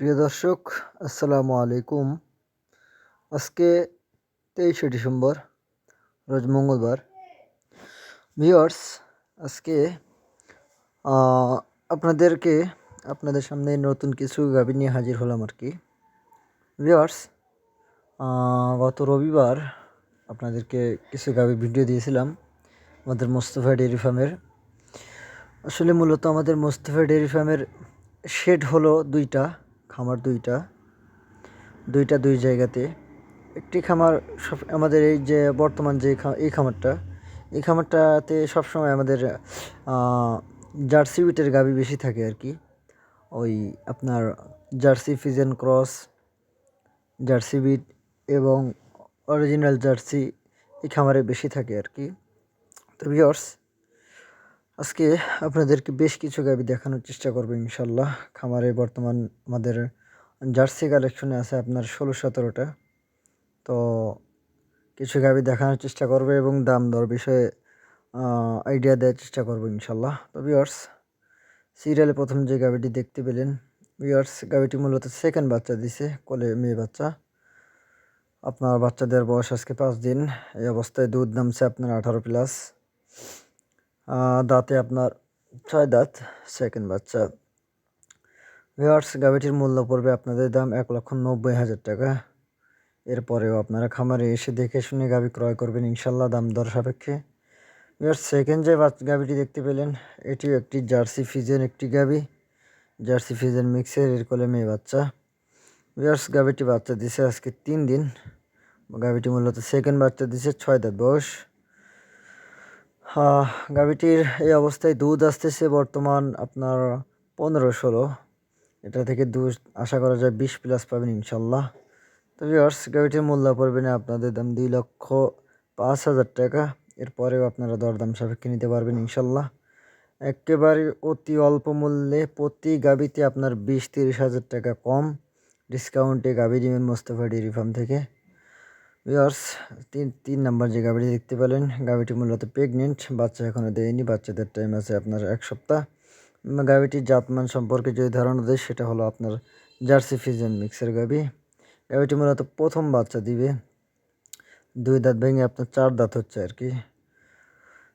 প্রিয় দর্শক, আসসালামু আলাইকুম। আজকে তেইশে ডিসেম্বর, রোজ মঙ্গলবার। ভিওর্স আজকে আপনাদেরকে আপনাদের সামনে নতুন কিছু গাভী নিয়ে হাজির হলাম আর কি। ভিওর্স গত রবিবার আপনাদেরকে কিছু গাভী ভিডিও দিয়েছিলাম আমাদের মোস্তফা ডেয়ারি ফার্মের। আসলে মূলত আমাদের মোস্তফা ডেয়ারি ফার্মের শেড হলো দুইটা। খামার দুইটা। দুইটা দুই জায়গাতে। একটি খামার সব আমাদের এই যে বর্তমান যে এই খামারটা, এই খামারটাতে সবসময় আমাদের জার্সি বিটের গাভী বেশি থাকে আর কি। ওই আপনার জার্সি ফিজেন ক্রস, জার্সি বিট এবং অরিজিনাল জার্সি এই খামারে বেশি থাকে আর কি। তো ভিওর্স আজকে আপনাদেরকে বেশ কিছু গাবি দেখানোর চেষ্টা করব ইনশাল্লাহ খামারে বর্তমান আমাদের জার্সি কালেকশনে আছে আপনার ষোলো, সতেরোটা। তো কিছু গাবি দেখানোর চেষ্টা করবে এবং দাম দর বিষয়ে আইডিয়া দেওয়ার চেষ্টা করব ইনশাল্লাহ তো ভিওর্স সিরিয়ালে প্রথম যে গাবিটি দেখতে পেলেন ভিওর্স গাবিটি মূলত সেকেন্ড বাচ্চা দিছে, কোলে মেয়ে বাচ্চা। আপনার বাচ্চাদের বয়স আজকে পাঁচ দিন। এই অবস্থায় দুধ নামছে আপনার আঠারো প্লাস দাঁতে আপনার ছয় দাঁত সেকেন্ড বাচ্চা। ভিওয়ার্স গাভিটির মূল্য পড়বে আপনাদের দাম এক লক্ষ নব্বই হাজার টাকা। এরপরেও আপনারা খামারে এসে দেখে শুনে গাভি ক্রয় করবেন ইনশাল্লাহ, দাম দর সাপেক্ষে। ভিওয়ার্স সেকেন্ড যে গাভিটি দেখতে পেলেন, এটিও একটি জার্সি ফিজেন একটি গাভি। জার্সি ফিজেন মিক্সের এর কোলে মেয়ে বাচ্চা। ভিওয়ার্স গাভিটি বাচ্চা দিছে আজকে তিন দিন। গাভিটি মূলত সেকেন্ড বাচ্চা দিছে, ছয় দাঁত বয়স। গাভীটির এই অবস্থায় দুধ আসতেছে বর্তমান আপনার পনেরো ষোলো। এটা থেকে দুধ আশা করা যায় বিশ প্লাস পাবেন ইনশাল্লাহ। তো ভিওর্স গাভীটির মূল্য পড়বে না, আপনাদের দাম দুই লক্ষ পাঁচ হাজার টাকা। এরপরেও আপনারা দরদাম সাপেক্ষে নিতে পারবেন ইনশাল্লাহ। একেবারে অতি অল্প মূল্যে প্রতি গাভীতে আপনার বিশ তিরিশ হাজার টাকা কম। ডিসকাউন্টে গাভী দিবেন মোস্তফা ডেয়ারি ফার্ম থেকে। ভিউয়ার্স, তিন তিন নাম্বার যে গাভিটি দেখতে পেলেন, গাভিটি মূলত প্রেগনেন্ট বাচ্চা এখনও দেয়নি, বাচ্চাদের টাইম আছে আপনার এক সপ্তাহ। গাভিটির জাতমান সম্পর্কে যদি ধারণা দেয়, সেটা হলো আপনার জার্সি ফিজেন মিক্সের গাভি। গাভিটি মূলত প্রথম বাচ্চা দিবে। দুই দাঁত ভেঙে আপনার চার দাঁত হচ্ছে আর কি।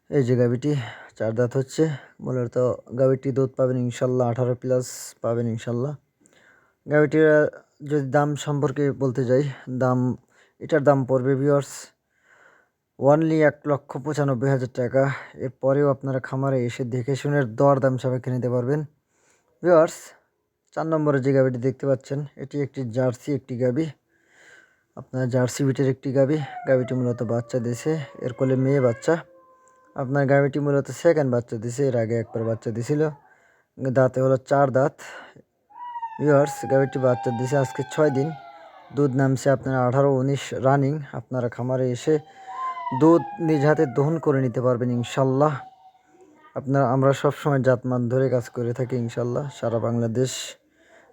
এই যে গাভিটি, চার দাঁত হচ্ছে। মূলত গাভিটি দুধ পাবেন ইনশাল্লাহ আঠারো প্লাস পাবেন ইনশাল্লাহ। গাভিটির যদি দাম সম্পর্কে বলতে যাই, দাম এটার দাম পড়বে ভিওর্স ওয়ানলি এক লক্ষ পঁচানব্বই হাজার টাকা। এরপরেও আপনারা খামারে এসে দেখে শুনে দর দাম সাপেক্ষে নিতে পারবেন। ভিওর্স চার নম্বরে যে গাভিটি দেখতে পাচ্ছেন, এটি একটি জার্সি, একটি গাবি। আপনার জার্সি বিটের একটি গাবি। গাভিটি মূলত বাচ্চা দিছে, এর কোলে মেয়ে বাচ্চা। আপনার গাভিটি মূলত সেকেন্ড বাচ্চা দিছে, এর আগে একবার বাচ্চা দিছিল। দাঁতে হলো চার দাঁত। ভিউয়ার্স গাভিটি বাচ্চা দিছে আজকে ছয় দিন। দুধ নামছে আপনার আঠারো উনিশ রানিং আপনারা খামারে এসে দুধ নিজ হাতে দহন করে নিতে পারবেন ইনশাল্লাহ। আপনার, আমরা সবসময় জাতমান ধরে কাজ করে থাকি ইনশাল্লাহ। সারা বাংলাদেশ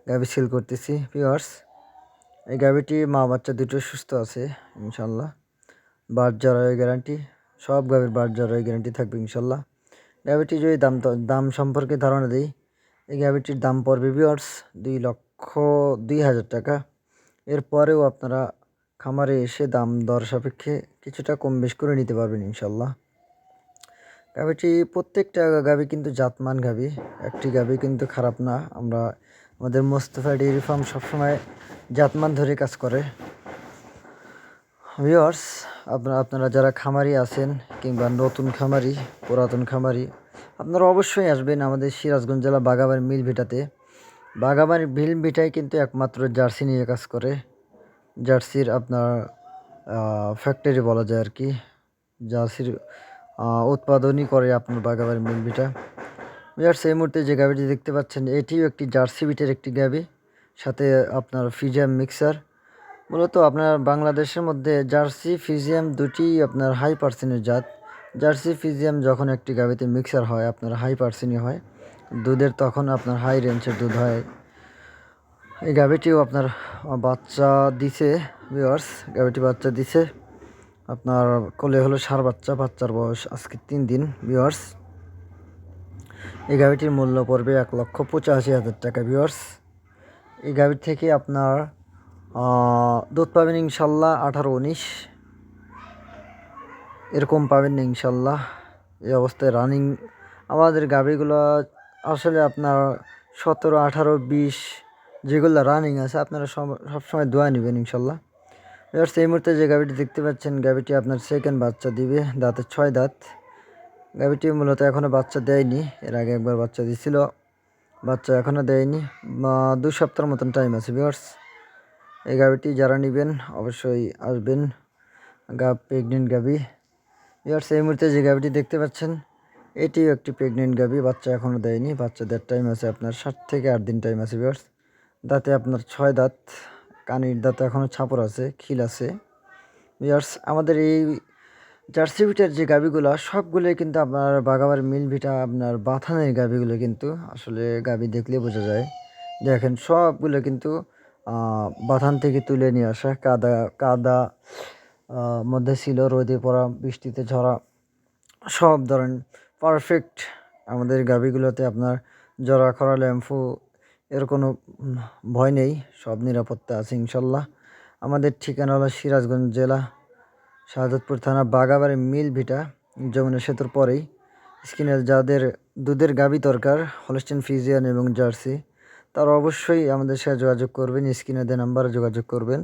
গাভি সিল করতেছি ভিউয়ার্স এই গাভিটি মা বাচ্চা দুটো সুস্থ আছে ইনশাল্লাহ। বাট জরায় গ্যারান্টি সব গাভির বাট জরায় গ্যারান্টি থাকবে ইনশাল্লাহ। গাভিটি যদি দাম দাম সম্পর্কে ধারণা দিই, এই গাভিটির দাম পড়বে ভিউয়ার্স দুই লক্ষ দুই হাজার টাকা। এরপরেও আপনারা খামারে এসে দাম দর সাপেক্ষে কিছুটা কম বেশ করে নিতে পারবেন ইনশাল্লাহ। গাভিটি প্রত্যেকটা গাভি কিন্তু জাতমান গাভি, একটি গাভি কিন্তু খারাপ না। আমরা আমাদের মোস্তফা ডেয়ারি ফার্ম সবসময় জাতমান ধরে কাজ করে। ভিওয়ার্স আপনারা আপনারা যারা খামারি আছেন কিংবা নতুন খামারি, পুরাতন খামারি, আপনারা অবশ্যই আসবেন আমাদের সিরাজগঞ্জ জেলা বাগাবাড়ি মিল ভিটাতে। বাগাবাড়ি মিল ভিটায় কিন্তু একমাত্র জার্সি নিয়ে কাজ করে। জার্সির আপনার ফ্যাক্টরি বলা যায় আর কি জার্সির উৎপাদনই করে আপনার বাগাবাড়ি মিল ভিটা ভিওয়ার্স এই মুহূর্তে যে গাভিটি দেখতে পাচ্ছেন, এটিও একটি জার্সি বিটের একটি গাভি। সাথে আপনার ফিজিয়াম মিক্সার। মূলত আপনার বাংলাদেশের মধ্যে জার্সি ফিজিয়াম দুটি আপনার হাই পার্সেন্টের জাত। জার্সি ফিজিয়াম যখন একটি গাভিতে মিক্সার হয়, আপনার হাই পার্সেন্টই হয়। দুধের তখন আপনার হাই রেঞ্জের দুধ হয়। এই গাভিটিও আপনার বাচ্চা দিছে ভিওয়ার্স গাভিটি বাচ্চা দিছে। আপনার কোলে হলো সার বাচ্চা, বাচ্চার বয়স আজকে তিন দিন ভিওয়ার্স এই গাভিটির মূল্য পড়বে এক লক্ষ পঁচাশি হাজার টাকা ভিওয়ার্স এই গাভীর থেকে আপনার দুধ পাবেন ইনশাল্লাহ আঠারো উনিশ। এরকম পাবেন ইনশাল্লাহ। এই অবস্থায় রানিং আমাদের গাভীগুলো আসলে আপনার সতেরো, আঠারো, বিশ যেগুলো রানিং আছে, আপনারা সব- সবসময় দোয়া নেবেন ইনশাল্লাহ। এবার সেই মুহূর্তে যে গাভীটি দেখতে পাচ্ছেন, গাভীটি আপনার সেকেন্ড বাচ্চা দিবে, দাঁতের ছয় দাঁত। গাভীটি মূলত এখনও বাচ্চা দেয়নি, এর আগে একবার বাচ্চা দিছিল, বাচ্চা এখনও দেয়নি। দুই সপ্তাহের মতন টাইম আছে ভিউয়ার্স এই গাভীটি যারা নেবেন, অবশ্যই আসবেন, গা প্রেগনেন্ট গাভী। ভিউয়ার্স এই মুহূর্তে যে গাভীটি দেখতে পাচ্ছেন, এটিও একটি প্রেগনেন্ট গাভী, বাচ্চা এখনও দেয়নি, বাচ্চা টাইম আছে আপনার সাত থেকে আট দিন টাইম আছে ভিউয়ার্স দাঁতে আপনার ছয় দাঁত, কানির দাঁতে এখনও ছাপর আছে, খিল আছে। ভিউয়ার্স, আমাদের এই জার্সি ভিটার যে গাভিগুলো সবগুলোই কিন্তু আপনার বাগাবার মিল ভিটা আপনার বাথানের গাভিগুলো কিন্তু আসলে গাভি দেখলে বোঝা যায়। দেখেন, সবগুলো কিন্তু বাথান থেকে তুলে নিয়ে আসা, কাদা কাদা মধ্যে ছিল, রোদে পড়া, বৃষ্টিতে ঝরা, সব ধরেন পারফেক্ট আমাদের গাভিগুলোতে আপনার জরা খরা ল্যাম্ফু এর কোনো ভয় নেই, সব নিরাপত্তা আছে ইনশাল্লাহ। আমাদের ঠিকানা হলো সিরাজগঞ্জ জেলা, শাহাদতপুর থানা, বাগাবাড়ি মিল ভিটা যমুনা সেতুর পরেই। স্কিনে যাদের দুধের গাবি দরকার হলস্টেন ফিজিয়ান এবং জার্সি তারা অবশ্যই আমাদের সাথে যোগাযোগ করবেন, স্ক্রিনে নাম্বারে যোগাযোগ করবেন।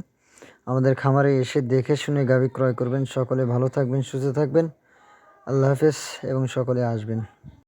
আমাদের খামারে এসে দেখে শুনে গাবি ক্রয় করবেন। সকলে ভালো থাকবেন, সুস্থ থাকবেন। আল্লাহ হাফেজ এবং সকলে আসবেন।